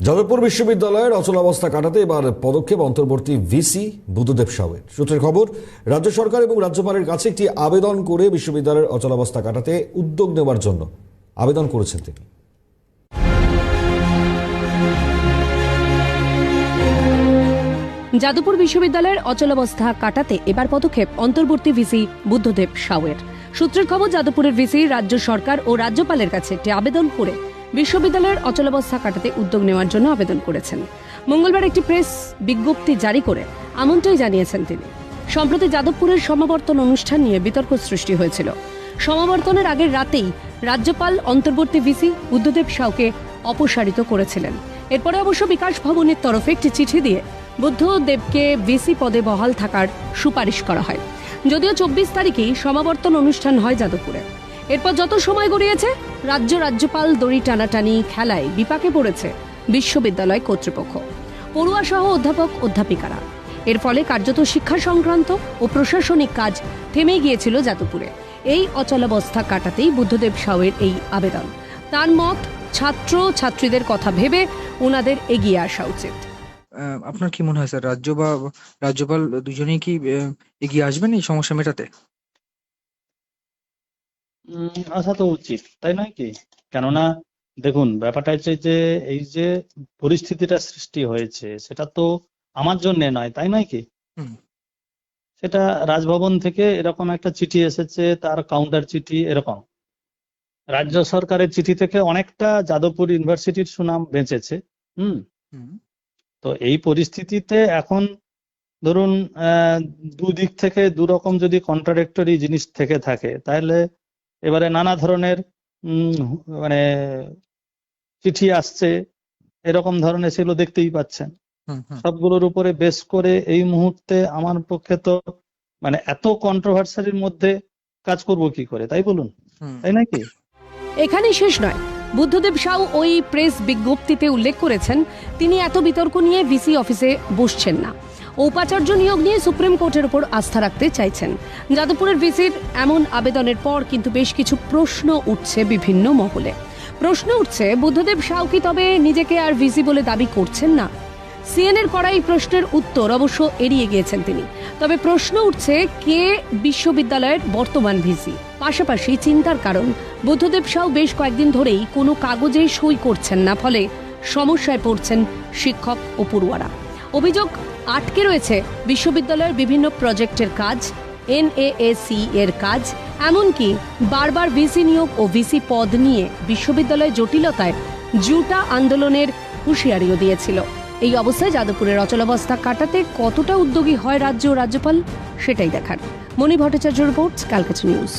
যাদবপুর বিশ্ববিদ্যালয়ের অচলাবস্থা কাটাতে এবার পদক্ষেপ অন্তর্বর্তী ভিসি বুদ্ধদেব সাউয়ের সূত্রের খবর, রাজ্য সরকার এবং রাজ্যপালের কাছে একটি আবেদন করে বিশ্ববিদ্যালয়ের অচলাবস্থা কাটাতে উদ্যোগ নেওয়ার জন্য আবেদন করেছেন তিনি। যাদবপুর বিশ্ববিদ্যালয়ের অচলাবস্থা কাটাতে এবার পদক্ষেপ অন্তর্বর্তী ভিসি বুদ্ধদেব সাউয়ের সূত্রের খবর, যাদবপুরের ভিসি, রাজ্য সরকার ও রাজ্যপালের কাছে একটি আবেদন করে বিশ্ববিদ্যালয়ের অচলাবস্থা কাটাতে উদ্যোগ নেওয়ার জন্য আবেদন করেছেন। মঙ্গলবার একটি প্রেস বিজ্ঞপ্তি জারি করে এমনটাই জানিয়েছেন তিনি। সম্প্রতি যাদবপুরের সমাবর্তন অনুষ্ঠান নিয়ে বিতর্ক সৃষ্টি হয়েছিল। সমাবর্তনের আগের রাতেই রাজ্যপাল অন্তর্বর্তী ভিসি বুদ্ধদেব সাউকে অপসারিত করেছিলেন। এরপরে অবশ্য বিকাশ ভবনের তরফে একটি চিঠি দিয়ে বুদ্ধদেবকে ভিসি পদে বহাল থাকার সুপারিশ করা হয়। যদিও চব্বিশ তারিখেই সমাবর্তন অনুষ্ঠান হয় যাদবপুরে। এরপর যত সময় গড়িয়েছে, রাজ্য রাজ্যপাল দড়ি টানাটানি খেলায় বিপাকে পড়েছে বিশ্ববিদ্যালয় কর্তৃপক্ষ। পড়ুয়া সহ অধ্যাপক, অধ্যাপিকারা। এর ফলে কার্যত শিক্ষা সংক্রান্ত ও প্রশাসনিক কাজ থেমে গিয়েছিল যাদবপুরে। এই অচলাবস্থা কাটাতেই বুদ্ধদেব সাউয়ের এই আবেদন। তার মত ছাত্র ছাত্রীদের কথা ভেবে ওনাদের এগিয়ে আসা উচিত। আপনার কি মনে হয় স্যার, রাজ্য বা রাজ্যপাল দুজনেই কি এগিয়ে আসবেন এই সমস্যা মেটাতে? আসা তো উচিত তাই নয় কি? কেননা দেখুন ব্যাপারটা হচ্ছে যে এই যে পরিস্থিতিটা সৃষ্টি হয়েছে সেটা তো আমার জন্য নয় তাই নয় কি। সেটা রাজভবন থেকে এরকম একটা চিঠি এসেছে তার কাউন্টার চিঠি এরকম। রাজ্য সরকারের চিঠি থেকে অনেকটা যাদবপুর ইউনিভার্সিটির সুনাম বেঁচেছে হুম? হুম, তো এই পরিস্থিতিতে এখন ধরুন আহ, দুদিক থেকে দু রকম যদি কন্ট্রাডিক্টরি জিনিস থেকে থাকে তাহলে এবারে নানা ধরনের উম, মানে চিঠি আসছে এরকম ধরনের সেগুলো দেখতেই পাচ্ছেন। হুম, হুম। সবগুলোর উপরে বেশ করে এই মুহূর্তে আমার পক্ষে তো মানে এত কন্ট্রোভার্সারির মধ্যে কাজ করব কি করে তাই বলুন? তাই নাকি? এখানেই শেষ নয়। বুদ্ধদেব সাউ ওই প্রেস বিজ্ঞপ্তিতে উল্লেখ করেছেন তিনি এত বিতর্ক নিয়ে ভিসি অফিসে বসছেন না। উপাচার্য নিয়োগ নিয়ে সুপ্রিম কোর্টের উপর আস্থা রাখতে চাইছেন। যাদবপুরের ভিসির এমন আবেদনের পর কিন্তু বেশ কিছু প্রশ্ন উঠছে বিভিন্ন মহলে। প্রশ্ন উঠছে, বুদ্ধদেব সাউ কি তবে নিজেকে আর ভিসি বলে দাবি করছেন না? সিএনএর করা এই প্রশ্নের উত্তর অবশ্য এড়িয়ে গিয়েছেন তিনি। তবে প্রশ্ন উঠছে, কে বিশ্ববিদ্যালয়ের বর্তমান ভিসি? পাশাপাশি চিন্তার কারণ, বুদ্ধদেব সাউ বেশ কয়েকদিন ধরেই কোনো কাগজে সই করছেন না, ফলে সমস্যায় পড়ছেন শিক্ষক ও পড়ুয়ারা। অভিযোগ আটকে রয়েছে বিশ্ববিদ্যালয়ের বিভিন্ন প্রজেক্টের কাজ, এনএএসি এর কাজ, এমনকি বারবার ভিসি নিয়োগ ও ভিসি পদ নিয়ে বিশ্ববিদ্যালয় জটিলতায় জুটা আন্দোলনের হুঁশিয়ারিও দিয়েছিল। এই অবস্থায় যাদবপুরের অচলাবস্থা কাটাতে কতটা উদ্যোগী হয় রাজ্য ও রাজ্যপাল, সেটাই দেখার। Mani Bhattacharya report Calcutta News.